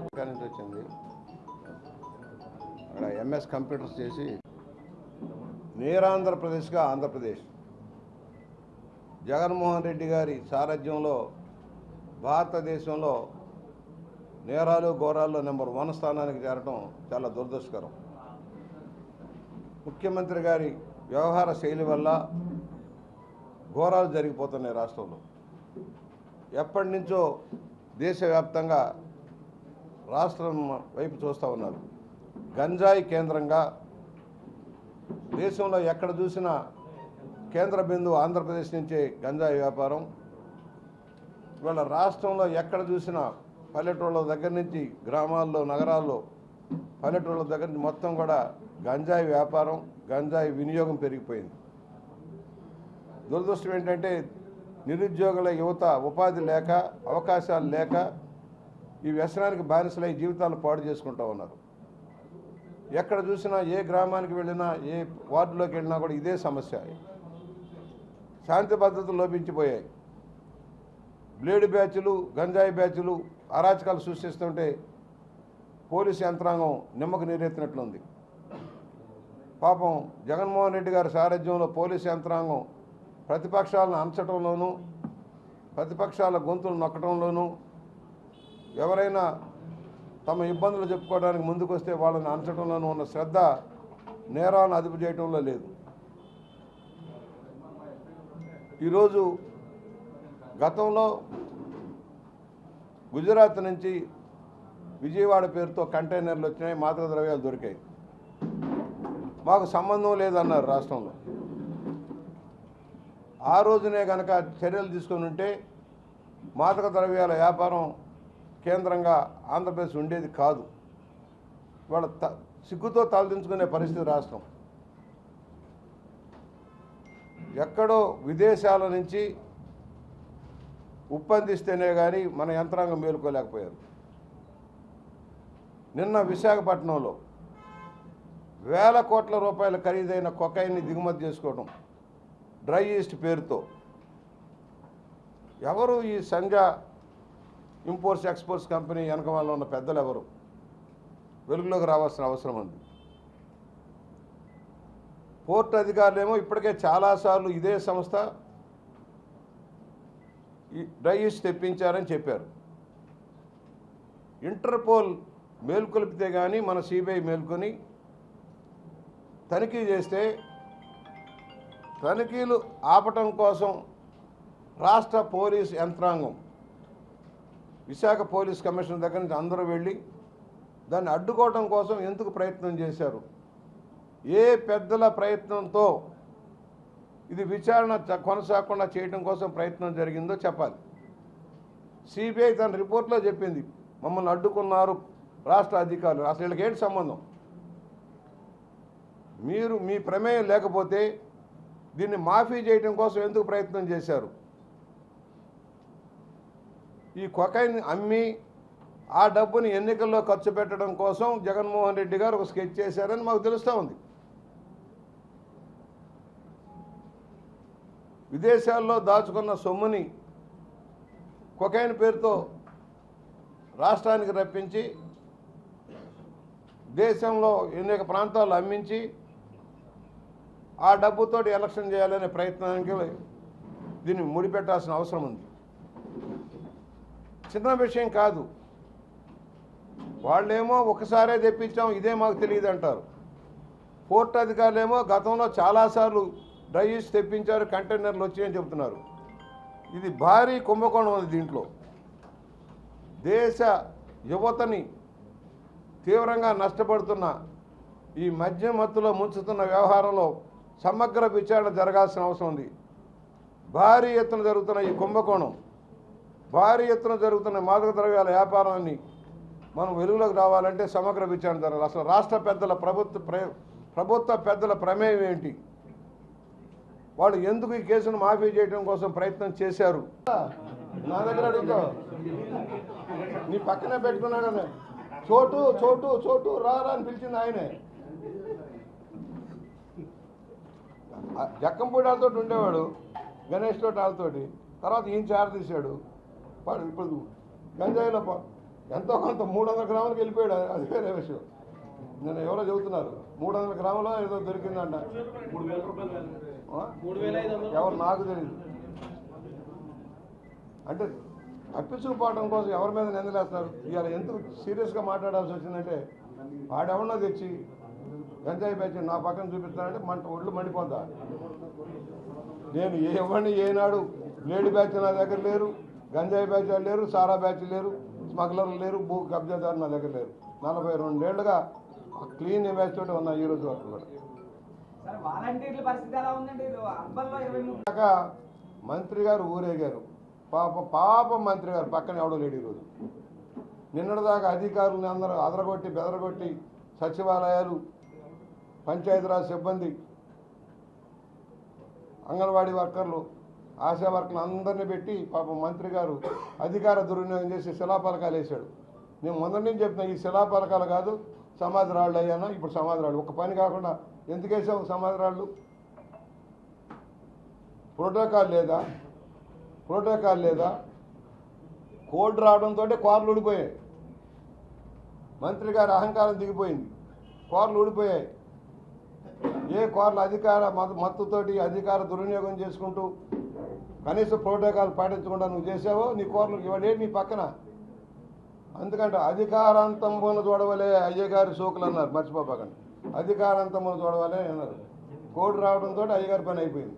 ఎక్కడి వచ్చింది అక్కడ ఎంఎస్ కంప్యూటర్స్ చేసి నేరాంధ్రప్రదేశ్గా ఆంధ్రప్రదేశ్. జగన్మోహన్ రెడ్డి గారి సారథ్యంలో భారతదేశంలో నేరాలు ఘోరాల్లో నెంబర్ వన్ స్థానానికి చేరడం చాలా దురదృష్టకరం. ముఖ్యమంత్రి గారి వ్యవహార శైలి వల్ల ఘోరాలు జరిగిపోతున్నాయి రాష్ట్రంలో. ఎప్పటి నుంచో దేశవ్యాప్తంగా రాష్ట్రం వైపు చూస్తూ ఉన్నారు. గంజాయి కేంద్రంగా దేశంలో ఎక్కడ చూసినా కేంద్ర బిందువు ఆంధ్రప్రదేశ్ నుంచే గంజాయి వ్యాపారం. ఇవాళ రాష్ట్రంలో ఎక్కడ చూసినా పల్లెటూళ్ళ దగ్గర నుంచి గ్రామాల్లో నగరాల్లో పల్లెటూళ్ళ దగ్గర నుంచి మొత్తం కూడా గంజాయి వ్యాపారం గంజాయి వినియోగం పెరిగిపోయింది. దురదృష్టం ఏంటంటే నిరుద్యోగుల యువత ఉపాధి లేక అవకాశాలు లేక ఈ వ్యసనానికి బానిసలై జీవితాలు పాడు చేసుకుంటూ ఉన్నారు. ఎక్కడ చూసినా ఏ గ్రామానికి వెళ్ళినా ఏ వార్డులోకి వెళ్ళినా కూడా ఇదే సమస్య. శాంతి భద్రతలు లోపించిపోయాయి. బ్లేడ్ బ్యాచ్లు గంజాయి బ్యాచ్లు అరాచకాలు సృష్టిస్తుంటే పోలీసు యంత్రాంగం నిమ్మకు నీరెత్తినట్లుంది. పాపం జగన్మోహన్ రెడ్డి గారి సారథ్యంలో పోలీసు యంత్రాంగం ప్రతిపక్షాలను అంచడంలోనూ ప్రతిపక్షాల గొంతులు నొక్కడంలోనూ ఎవరైనా తమ ఇబ్బందులు చెప్పుకోవడానికి ముందుకు వస్తే వాళ్ళని అంచడంలోనూ ఉన్న శ్రద్ధ నేరాలను అదుపు చేయటంలో లేదు. ఈరోజు గతంలో గుజరాత్ నుంచి విజయవాడ పేరుతో కంటైనర్లు వచ్చినాయి మాదక ద్రవ్యాలు దొరికాయి. మాకు సంబంధం లేదన్నారు రాష్ట్రంలో. ఆ రోజునే కనుక చర్యలు తీసుకొని ఉంటే మాదక ద్రవ్యాల వ్యాపారం కేంద్రంగా ఆంధ్రప్రదేశ్ ఉండేది కాదు. వాళ్ళ త సిగ్గుతో తలదించుకునే పరిస్థితి రాష్ట్రం. ఎక్కడో విదేశాల నుంచి ఉప్పందిస్తేనే కానీ మన యంత్రాంగం మేలుకోలేకపోయారు. నిన్న విశాఖపట్నంలో వేల కోట్ల రూపాయల ఖరీదైన కొకాయిన్ని దిగుమతి చేసుకోవడం డ్రై ఈస్ట్ పేరుతో. ఎవరు ఈ సంజ ఇంపోర్ట్స్ ఎక్స్పోర్ట్స్ కంపెనీ వెనక వాళ్ళు ఉన్న పెద్దలు ఎవరు వెలుగులోకి రావాల్సిన అవసరం ఉంది. పోర్ట్ అధికారులేమో ఇప్పటికే చాలాసార్లు ఇదే సంస్థ డ్రై ఈస్ట్ తెప్పించారని చెప్పారు. ఇంటర్పోల్ మేల్కొలిపితే కానీ మన సిబిఐ మేల్కొని తనిఖీ చేస్తే తనిఖీలు ఆపటం కోసం రాష్ట్ర పోలీస్ యంత్రాంగం విశాఖ పోలీస్ కమిషనర్ దగ్గర నుంచి అందరూ వెళ్ళి దాన్ని అడ్డుకోవటం కోసం ఎందుకు ప్రయత్నం చేశారు? ఏ పెద్దల ప్రయత్నంతో ఇది విచారణ కొనసాగకుండా చేయడం కోసం ప్రయత్నం జరిగిందో చెప్పాలి. సిబిఐ తన రిపోర్ట్లో చెప్పింది మమ్మల్ని అడ్డుకున్నారు రాష్ట్ర అధికారులు. అసలు వీళ్ళకి ఏంటి సంబంధం? మీరు మీ ప్రమేయం లేకపోతే దీన్ని మాఫీ చేయడం కోసం ఎందుకు ప్రయత్నం చేశారు? ఈ కొకైన్ అమ్మి ఆ డబ్బుని ఎన్నికల్లో ఖర్చు పెట్టడం కోసం జగన్మోహన్ రెడ్డి గారు ఒక స్కెచ్ చేశారని మాకు తెలుస్తూ ఉంది. విదేశాల్లో దాచుకున్న సొమ్ముని కొకైన్ పేరుతో రాష్ట్రానికి రప్పించి దేశంలో అనేక ప్రాంతాల్లో అమ్మించి ఆ డబ్బుతోటి ఎలక్షన్ చేయాలనే ప్రయత్నానికి దీన్ని ముడిపెట్టాల్సిన అవసరం ఉంది. చిన్న విషయం కాదు. వాళ్ళేమో ఒకసారే తెప్పించాం ఇదే మాకు తెలియదు అంటారు పోర్ట్ అధికారులేమో గతంలో చాలాసార్లు డ్రైవ్స్ తెప్పించారు కంటైనర్లు వచ్చాయని చెబుతున్నారు. ఇది భారీ కుంభకోణం ఉంది దీంట్లో. దేశ యువతని తీవ్రంగా నష్టపడుతున్న ఈ మద్యం మత్తులో ముంచుతున్న వ్యవహారంలో సమగ్ర విచారణ జరగాల్సిన అవసరం ఉంది. భారీ ఎత్తున జరుగుతున్న ఈ కుంభకోణం భారీ ఎత్తున జరుగుతున్న మాదక ద్రవ్యాల వ్యాపారాన్ని మనం వెలుగులోకి రావాలంటే సమగ్ర విచారణ జరగాలి. అసలు రాష్ట్ర పెద్దల ప్రభుత్వ ప్రభుత్వ పెద్దల ప్రమేయం ఏంటి? వాళ్ళు ఎందుకు ఈ కేసును మాఫీ చేయడం కోసం ప్రయత్నం చేశారు? నా దగ్గర అడుగుతా. నీ పక్కనే పెట్టుకున్నాడు చోటు చోటు చోటు రారా అని పిలిచింది ఆయనే. జక్కంపూడి వాళ్ళతో ఉండేవాడు గణేష్ తోటి వాళ్ళతోటి తర్వాత ఈయన చారు తీశాడు. వాడు ఇప్పుడు గంజాయిలో ఎంతో కొంత మూడు వందల గ్రాములకు వెళ్ళిపోయాడు. అది వేరే విషయం. నేను ఎవరో చెబుతున్నారు. మూడు వందల గ్రాములో ఏదో దొరికిందంట. మూడు వేల రూపాయలు ఎవరు? నాకు తెలియదు అంటే తప్పించుకుపోవడం కోసం ఎవరి మీద నిందలేస్తారు ఇవాళ ఎందుకు సీరియస్గా మాట్లాడాల్సి వచ్చిందంటే వాడెవడో తెచ్చి గంజాయి బ్యాచ్ నా పక్కన చూపిస్తానంటే మంట ఒళ్ళు మండిపోద్దా? నేను ఏ ఎవరిని ఏనాడు లేడీ బ్యాచ్ నా దగ్గర లేరు గంజాయి బ్యాచ్ లేరు సారా బ్యాచ్ లేరు స్మగ్లర్లు లేరు భూ కబ్జాదారు నా దగ్గర లేరు. నలభై రెండేళ్ళుగా క్లీన్ బ్యాచ్ తోటి ఉన్నా ఈ రోజు వరకు కూడా. మంత్రి గారు ఊరేగారు. పాప పాప మంత్రి గారు పక్కన ఎవడో లేడు ఈరోజు. నిన్నటిదాకా అధికారులను అందరూ అదరగొట్టి బెదరగొట్టి సచివాలయాలు పంచాయతీరాజ్ సిబ్బంది అంగన్వాడీ వర్కర్లు ఆశా వర్కర్లు అందరినీ పెట్టి పాపం మంత్రి గారు అధికార దుర్వినియోగం చేసి శిలాపలకాలు వేశాడు. నేను మొదటి నుంచి చెప్తున్నా ఈ శిలాపలకాలు కాదు సమాధి రాళ్ళు అయ్యానా? ఇప్పుడు సమాధి రాళ్ళు. ఒక పని కాకుండా ఎందుకు వేసావు సమాధి ప్రోటోకాల్ లేదా? ప్రోటోకాల్ లేదా? కోడ్ రావడంతో కార్లు ఊడిపోయాయి. మంత్రి గారి అహంకారం దిగిపోయింది. కార్లు ఊడిపోయాయి. ఏ కార్లు అధికార మత మత్తుతోటి అధికార దుర్వినియోగం చేసుకుంటూ కనీస ప్రోటోకాల్ పాటించకుండా నువ్వు చేసావో నీ కోర్లు ఇవాడే నీ పక్కన. అందుకంటే అధికారాంతంబోన చూడవలే అయ్యగారి సోకులు అన్నారు. మర్చిపోపకండి అధికారాంతమును చూడవలే అన్నారు. కోడ్ రావడంతో అయ్యగారి పని అయిపోయింది.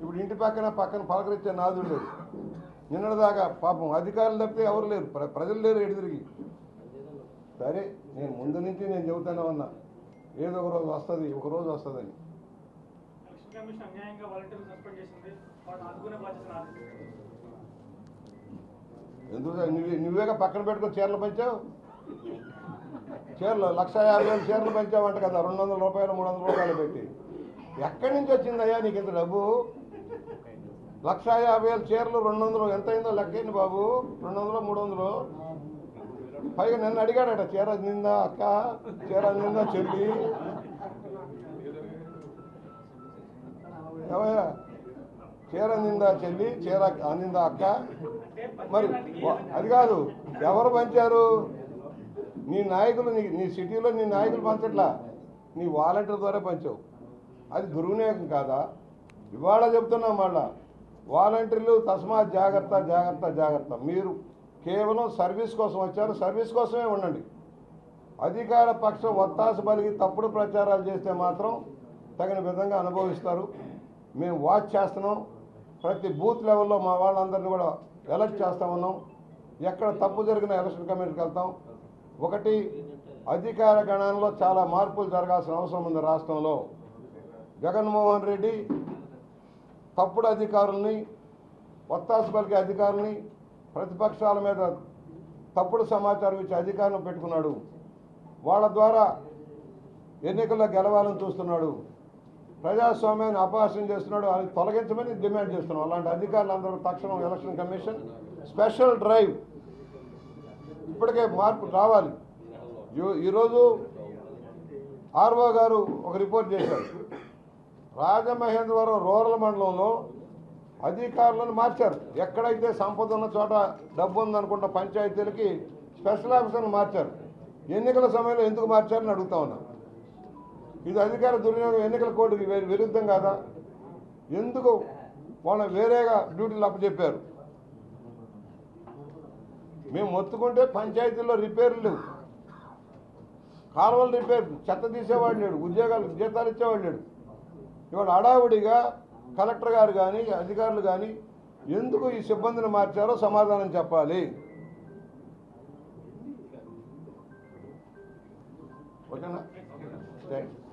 ఇప్పుడు ఇంటి పక్కన పక్కన పలకరించే నాదుడు లేడు. నిన్నటిదాకా పాపం అధికారులు తప్పితే ఎవరు లేరు. ప్ర- ప్రజలు లేరు ఎటు తిరిగి. సరే నేను ముందు నుంచి నేను చెబుతానే ఉన్నా. ఏదో ఒక రోజు వస్తుంది ఒక రోజు వస్తుందని. ఎందుకు నువ్వే నువ్వేగా పక్కన పెట్టుకొని చీరలు పంచావు? చీరలు లక్ష యాభై వేలు చీరలు పెంచామంట కదా రెండు వందల రూపాయలు మూడు వందల రూపాయలు పెట్టి. ఎక్కడి నుంచి వచ్చిందయ్యా నీకు ఇంత డబ్బు? లక్ష యాభై వేలు చీరలు రెండు వందలు ఎంత అయిందో లెక్కేయండి బాబు? రెండు వందలు మూడు వందలు? పైగా నన్ను అడిగాడట చీర నిందా అక్క? చీర నిందా చెల్లి? ఏమయ్యా? చీర నిందా చెల్లి? చీర అందిందా అక్క? మరి అది కాదు ఎవరు పంచారు? నీ నాయకులు నీ నీ సిటీలో నీ నాయకులు పంచట్లా? నీ వాలంటీర్ ద్వారా పంచావు. అది దుర్వినియోగం కాదా? ఇవాళ చెప్తున్నాం మళ్ళా వాలంటీర్లు తస్మా జాగ్రత్త జాగ్రత్త జాగ్రత్త. మీరు కేవలం సర్వీస్ కోసం వచ్చారు సర్వీస్ కోసమే ఉండండి. అధికార పక్షం ఒత్తాస పలిగి తప్పుడు ప్రచారాలు చేస్తే మాత్రం తగిన విధంగా అనుభవిస్తారు. మేము వాచ్ చేస్తున్నాం. ప్రతి బూత్ లెవెల్లో మా వాళ్ళందరినీ కూడా ఎలర్ట్ చేస్తా ఉన్నాం. ఎక్కడ తప్పు జరిగిన ఎలక్షన్ కమిటీకి వెళ్తాం. ఒకటి అధికార గణంలో చాలా మార్పులు జరగాల్సిన అవసరం ఉంది రాష్ట్రంలో. జగన్మోహన్ రెడ్డి తప్పుడు అధికారుల్ని ఒత్తాసు పలికే అధికారుల్ని ప్రతిపక్షాల మీద తప్పుడు సమాచారం ఇచ్చే అధికారం పెట్టుకున్నాడు. వాళ్ళ ద్వారా ఎన్నికల్లో గెలవాలని చూస్తున్నాడు. ప్రజాస్వామ్యాన్ని అపహాస్యం చేస్తున్నాడు అది తొలగించమని డిమాండ్ చేస్తున్నాం. అలాంటి అధికారులందరూ తక్షణం ఎలక్షన్ కమిషన్ స్పెషల్ డ్రైవ్ ఇప్పటికే మార్పు రావాలి. ఈరోజు ఆర్ఓ గారు ఒక రిపోర్ట్ చేశారు. రాజమహేంద్రవరం రూరల్ మండలంలో అధికారులను మార్చారు. ఎక్కడైతే సంపద ఉన్న చోట డబ్బు ఉందనుకుంటే పంచాయతీలకి స్పెషల్ ఆఫీసర్లు మార్చారు. ఎన్నికల సమయంలో ఎందుకు మార్చారని అడుగుతా ఉన్నా. ఇది అధికార దుర్వినియోగం ఎన్నికల కోడ్కి విరుద్ధం కాదా? ఎందుకు వాళ్ళని వేరేగా డ్యూటీలు అప్పచెప్పారు? మేము మొత్తుకుంటే పంచాయతీలో రిపేర్లు లేవు. కాలువలు రిపేర్ చెత్త తీసేవాడు లేడు ఉద్యోగాలు జీతాలు ఇచ్చేవాడు లేడు. ఇవాడు హడావుడిగా కలెక్టర్ గారు కానీ అధికారులు కానీ ఎందుకు ఈ సిబ్బందిని మార్చారో సమాధానం చెప్పాలి. ఓకేనా? Thank you